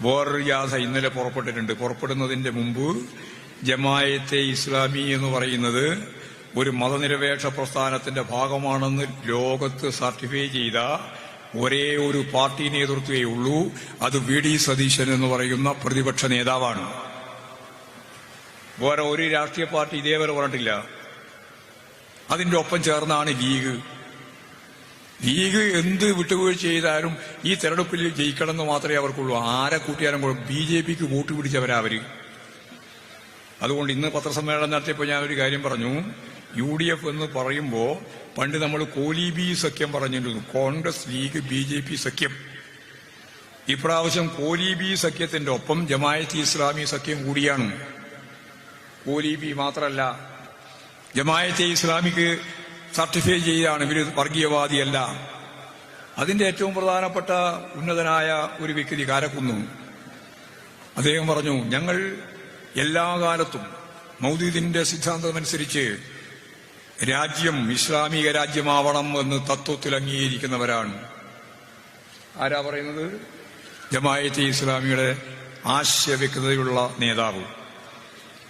വേറൊരു ജാഥ ഇന്നലെ പുറപ്പെട്ടിട്ടുണ്ട്. പുറപ്പെടുന്നതിന്റെ മുമ്പ് ജമായത്തെ ഇസ്ലാമി എന്ന് പറയുന്നത് ഒരു മതനിരപേക്ഷ പ്രസ്ഥാനത്തിന്റെ ഭാഗമാണെന്ന് ലോകത്ത് സർട്ടിഫൈ ചെയ്ത ഒരേ ഒരു പാർട്ടി നേതൃത്വേ ഉള്ളൂ. അത് വി ഡി സതീശൻ എന്ന് പറയുന്ന പ്രതിപക്ഷ നേതാവാണ്. വേറെ ഒരു രാഷ്ട്രീയ പാർട്ടി ഇതേവരെ പറഞ്ഞിട്ടില്ല അതിന്റെ ഒപ്പം ചേർന്നാണ് ലീഗ്. ലീഗ് എന്ത് വിട്ടുവീഴ്ച ചെയ്താലും ഈ തെരഞ്ഞെടുപ്പിൽ ജയിക്കണമെന്ന് മാത്രമേ അവർക്കുള്ളൂ. ആരെ കൂട്ടിയാലും ബി ജെ പിക്ക് വോട്ട് പിടിച്ചവരാ അവർ അതുകൊണ്ട് ഇന്ന് പത്രസമ്മേളനം നടത്തിയപ്പോൾ ഞാൻ ഒരു കാര്യം പറഞ്ഞു. യു ഡി എഫ് എന്ന് പറയുമ്പോൾ പണ്ട് നമ്മൾ കോലി ബി സഖ്യം പറഞ്ഞിരുന്നു. Congress League B J P സഖ്യം. ഇപ്രാവശ്യം കോലി ബി സഖ്യത്തിന്റെ ഒപ്പം ജമായത്ത് ഇസ്ലാമി സഖ്യം കൂടിയാണ്. കോലി ബി മാത്രമല്ല ജമായത്തെ ഇസ്ലാമിക്ക് സർട്ടിഫൈ ചെയ്യുകയാണ് ഇവർ വർഗീയവാദിയല്ല. അതിന്റെ ഏറ്റവും പ്രധാനപ്പെട്ട ഉന്നതനായ ഒരു വ്യക്തി കാരക്കുന്നു. അദ്ദേഹം പറഞ്ഞു ഞങ്ങൾ എല്ലാ കാലത്തും മൗദീദിന്റെ സിദ്ധാന്തമനുസരിച്ച് രാജ്യം ഇസ്ലാമിക രാജ്യമാവണം എന്ന് തത്വത്തിൽ അംഗീകരിക്കുന്നവരാണ്. ആരാ പറയുന്നത്? ജമായത്തെ ഇസ്ലാമിയുടെ ആശയവ്യക്തതയുള്ള നേതാവ്.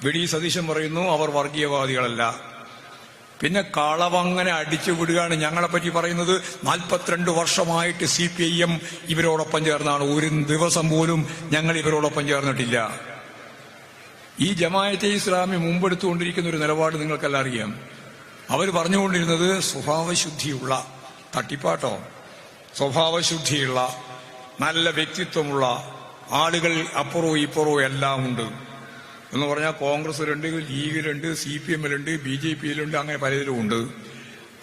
വെടി സതീശൻ പറയുന്നു അവർ വർഗീയവാദികളല്ല. പിന്നെ കളവങ്ങനെ അടിച്ചു വിടുകയാണ് ഞങ്ങളെപ്പറ്റി പറയുന്നത്. നാൽപ്പത്തിരണ്ട് വർഷമായിട്ട് സി പി ഐ എം ഇവരോടൊപ്പം ചേർന്നാണ്. ഒരു ദിവസം പോലും ഞങ്ങൾ ഇവരോടൊപ്പം ചേർന്നിട്ടില്ല. ഈ ജമായത്തെ ഇസ്ലാമി മുമ്പെടുത്തുകൊണ്ടിരിക്കുന്ന ഒരു നിലപാട് നിങ്ങൾക്കെല്ലാം അറിയാം. അവർ പറഞ്ഞുകൊണ്ടിരുന്നത് സ്വഭാവശുദ്ധിയുള്ള തട്ടിപ്പാട്ടോ. സ്വഭാവശുദ്ധിയുള്ള നല്ല വ്യക്തിത്വമുള്ള ആളുകൾ അപ്പുറവും ഇപ്പുറവും എല്ലാം ഉണ്ട്. എന്ന് പറഞ്ഞാൽ കോൺഗ്രസിലുണ്ട് ലീഗിലുണ്ട് സി പി എമ്മിലുണ്ട് ബി ജെ പിയിലുണ്ട് അങ്ങനെ പലതിലും ഉണ്ട്.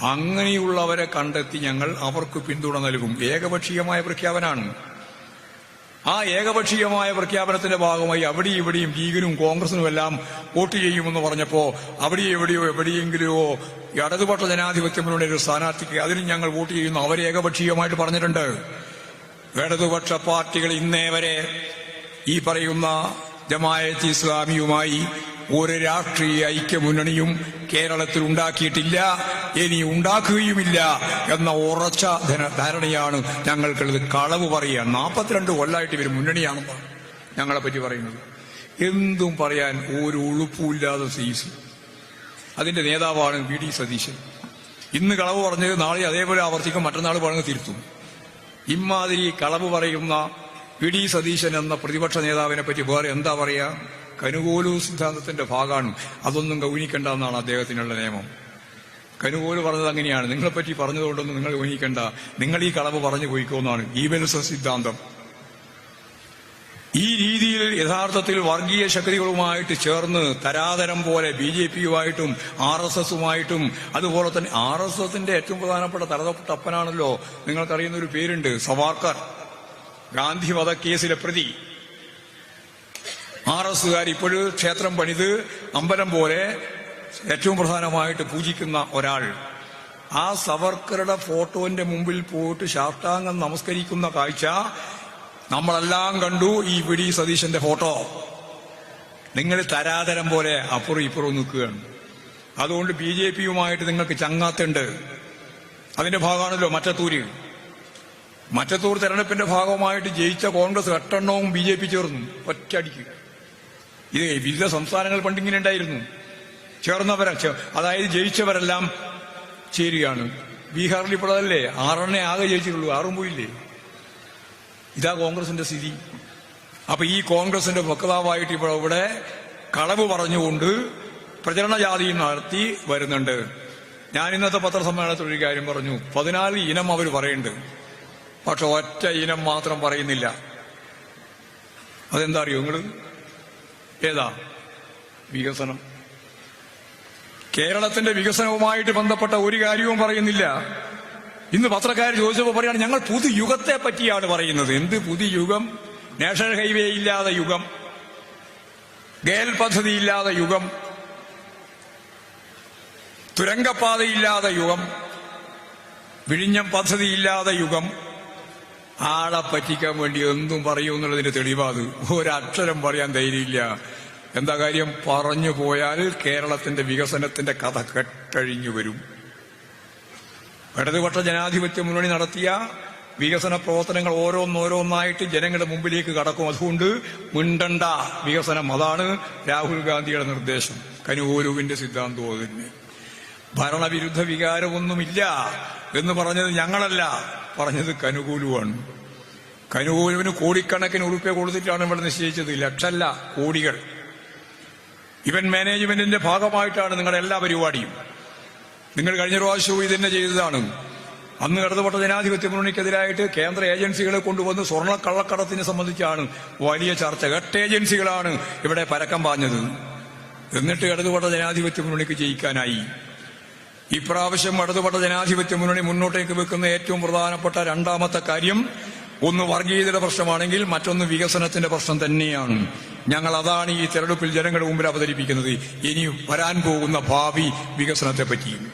അങ്ങനെയുള്ളവരെ കണ്ടെത്തി ഞങ്ങൾ അവർക്ക് പിന്തുണ നൽകും. ഏകപക്ഷീയമായ പ്രഖ്യാപനമാണ് ആ ഏകപക്ഷീയമായ പ്രഖ്യാപനത്തിന്റെ ഭാഗമായി അവിടെയും ഇവിടെയും ലീഗിനും കോൺഗ്രസിനും എല്ലാം വോട്ട് ചെയ്യുമെന്ന് പറഞ്ഞപ്പോ അവിടെയോ എവിടെയോ എവിടെയെങ്കിലുമോ ഇടതുപക്ഷ ജനാധിപത്യം മുന്നണിയുടെ ഒരു സ്ഥാനാർത്ഥിക്ക് അതിനും ഞങ്ങൾ വോട്ട് ചെയ്യുന്നു. അവർ ഏകപക്ഷീയമായിട്ട് പറഞ്ഞിട്ടുണ്ട്. ഇടതുപക്ഷ പാർട്ടികൾ ഇന്നേ വരെ ഈ പറയുന്ന ജമായത്ത് ഇസ്ലാമിയുമായി ഒരു രാഷ്ട്രീയ ഐക്യമുന്നണിയും കേരളത്തിൽ ഉണ്ടാക്കിയിട്ടില്ല ഇനി ഉണ്ടാക്കുകയുമില്ല എന്ന ഉറച്ച ധാരണയാണ് ഞങ്ങൾക്കുള്ളത് കളവ് പറയുക. നാൽപ്പത്തിരണ്ട് കൊല്ലായിട്ട് ഇവർ മുന്നണിയാണെന്നാണ് ഞങ്ങളെ പറ്റി പറയുന്നത്. എന്തും പറയാൻ ഒരു ഉളുപ്പുമില്ലാതെ സീസ് അതിന്റെ നേതാവാണ് വി ഡി സതീശൻ. ഇന്ന് കളവ് പറഞ്ഞത് നാളെ അതേപോലെ ആവർത്തിക്കും മറ്റന്നാൾ പറഞ്ഞ് തിരുത്തും. ഇമാതിരി കളവ് പറയുന്ന വി ഡി സതീശൻ എന്ന പ്രതിപക്ഷ നേതാവിനെ പറ്റി വേറെ എന്താ പറയുക കനുകോലു സിദ്ധാന്തത്തിന്റെ ഭാഗമാണ് അതൊന്നും ഗൗനിക്കേണ്ട എന്നാണ് അദ്ദേഹത്തിനുള്ള നിയമം. കനുകോൽ പറഞ്ഞത് അങ്ങനെയാണ്. നിങ്ങളെപ്പറ്റി പറഞ്ഞതുകൊണ്ടൊന്നും നിങ്ങൾ ഗൗനിക്കേണ്ട നിങ്ങൾ ഈ കളവ് പറഞ്ഞു പോയിക്കോന്നാണ് ഈവൽസ സിദ്ധാന്തം. ഈ രീതിയിൽ യഥാർത്ഥത്തിൽ വർഗീയ ശക്തികളുമായിട്ട് ചേർന്ന് തരാതരം പോലെ ബി ജെ പിയുമായിട്ടും ആർ എസ് എസുമായിട്ടും അതുപോലെ തന്നെ ആർ എസ് എസിന്റെ ഏറ്റവും പ്രധാനപ്പെട്ട തലതൊട്ട അപ്പനാണല്ലോ നിങ്ങൾക്കറിയുന്ന ഒരു പേരുണ്ട് സവാർക്കർ. ഗാന്ധി വധക്കേസിലെ പ്രതി. ആർ എസുകാർ ഇപ്പോഴും ക്ഷേത്രം പണിത് അമ്പലം പോലെ ഏറ്റവും പ്രധാനമായിട്ട് പൂജിക്കുന്ന ഒരാൾ. ആ സവർക്കറുടെ ഫോട്ടോന്റെ മുമ്പിൽ പോയിട്ട് ശാഷ്ടാംഗം നമസ്കരിക്കുന്ന കാഴ്ച നമ്മളെല്ലാം കണ്ടു ഈ പിടി സതീശന്റെ ഫോട്ടോ. നിങ്ങൾ തരാതരം പോലെ അപ്പുറം ഇപ്പുറം നിൽക്കുകയാണ്. അതുകൊണ്ട് ബി ജെ പിയുമായിട്ട് നിങ്ങൾക്ക് ചങ്ങാത്തുണ്ട്. അതിന്റെ ഭാഗമാണല്ലോ മറ്റത്തൂര്. മറ്റത്തൂർ തെരഞ്ഞെടുപ്പിന്റെ ഭാഗമായിട്ട് ജയിച്ച കോൺഗ്രസ് എട്ടെണ്ണവും ബി ജെ പി ചേർന്നു. ഒറ്റയടിക്ക്. ഇത് വിവിധ സംസ്ഥാനങ്ങൾ പണ്ടിങ്ങനെ ഉണ്ടായിരുന്നു. ചേർന്നവരെ അതായത് ജയിച്ചവരെല്ലാം ചേരുകയാണ്. ബീഹാറിൽ ഇപ്പോൾ അതല്ലേ? ആറെണ്ണേ ആകെ ജയിച്ചിട്ടുള്ളൂ. ആറും പോയില്ലേ? ഇതാ കോൺഗ്രസിന്റെ സ്ഥിതി. അപ്പൊ ഈ കോൺഗ്രസിന്റെ വക്താവായിട്ട് ഇപ്പോൾ ഇവിടെ കളവ് പറഞ്ഞുകൊണ്ട് പ്രചരണ ജാതിയും നടത്തി വരുന്നുണ്ട്. ഞാൻ ഇന്നത്തെ പത്രസമ്മേളനത്തിൽ ഒരു കാര്യം പറഞ്ഞു. പതിനാല് ഇനം അവർ പറയുന്നുണ്ട്. പക്ഷെ ഒറ്റ ഇനം മാത്രം പറയുന്നില്ല. അതെന്താ അറിയോ നിങ്ങൾ ഏതാ? വികസനം. കേരളത്തിന്റെ വികസനവുമായിട്ട് ബന്ധപ്പെട്ട ഒരു കാര്യവും പറയുന്നില്ല. ഇന്ന് പത്രക്കാർ ചോദിച്ചപ്പോൾ പറയാണ് ഞങ്ങൾ പുതുയുഗത്തെ പറ്റിയാണ് പറയുന്നത്. എന്ത് പുതിയ യുഗം നാഷണൽ ഹൈവേ ഇല്ലാതെ യുഗം. ഗേൽ പദ്ധതി ഇല്ലാതെ യുഗം. തുരങ്കപ്പാതയില്ലാതെ യുഗം. വിഴിഞ്ഞം പദ്ധതി ഇല്ലാതെ യുഗം. ആളെ പറ്റിക്കാൻ വേണ്ടി എന്തും പറയൂ എന്നുള്ളതിന്റെ തെളിവാത്. ഒരക്ഷരം പറയാൻ ധൈര്യമില്ല. എന്താ കാര്യം? പറഞ്ഞു പോയാൽ കേരളത്തിന്റെ വികസനത്തിന്റെ കഥ കെട്ടഴിഞ്ഞു വരും. ഇടതുപക്ഷ ജനാധിപത്യ മുന്നണി നടത്തിയ വികസന പ്രവർത്തനങ്ങൾ ഓരോന്നോരോന്നായിട്ട് ജനങ്ങളുടെ മുമ്പിലേക്ക് കടക്കും. അതുകൊണ്ട് മുണ്ടണ്ട വികസനം. അതാണ് രാഹുൽ ഗാന്ധിയുടെ നിർദ്ദേശം. കനുകൂലുവിന്റെ സിദ്ധാന്തവും അത് തന്നെ. ഭരണവിരുദ്ധ വികാരമൊന്നുമില്ല എന്ന് പറഞ്ഞത് ഞങ്ങളല്ല. പറഞ്ഞത് കനുകൂലുവാണ്. കനുകൂലുവിന് കോടിക്കണക്കിന് ഉറുപ്പ്യ കൊടുത്തിട്ടാണ് ഇവിടെ നിശ്ചയിച്ചത്. ലക്ഷല്ല കോടികൾ. ഇവൻ മാനേജ്മെന്റിന്റെ ഭാഗമായിട്ടാണ് നിങ്ങളുടെ എല്ലാ പരിപാടിയും. നിങ്ങൾ കഴിഞ്ഞ പ്രാവശ്യവും ഇതന്നെ ചെയ്തതാണ്. അന്ന് കടന്നുപെട്ട ജനാധിപത്യ മുന്നണിക്കെതിരായിട്ട് കേന്ദ്ര ഏജൻസികളെ കൊണ്ടുവന്ന് സ്വർണ കള്ളക്കടത്തിനെ സംബന്ധിച്ചാണ് വലിയ ചർച്ച. എട്ട് ഏജൻസികളാണ് ഇവിടെ പരക്കം പാഞ്ഞത്. എന്നിട്ട് ഇടതുപെട്ട ജനാധിപത്യ മുന്നണിക്ക് ജയിക്കാനായി. ഇപ്രാവശ്യം ഇടതുപെട്ട ജനാധിപത്യ മുന്നണി മുന്നോട്ടേക്ക് വെക്കുന്ന ഏറ്റവും പ്രധാനപ്പെട്ട രണ്ടാമത്തെ കാര്യം ഒന്ന് വർഗീയതയുടെ പ്രശ്നമാണെങ്കിൽ മറ്റൊന്ന് വികസനത്തിന്റെ പ്രശ്നം തന്നെയാണ്. ഞങ്ങൾ അതാണ് ഈ തെരഞ്ഞെടുപ്പിൽ ജനങ്ങളുടെ മുമ്പിൽ അവതരിപ്പിക്കുന്നത്. ഇനി വരാൻ പോകുന്ന ഭാവി വികസനത്തെ പറ്റിയും.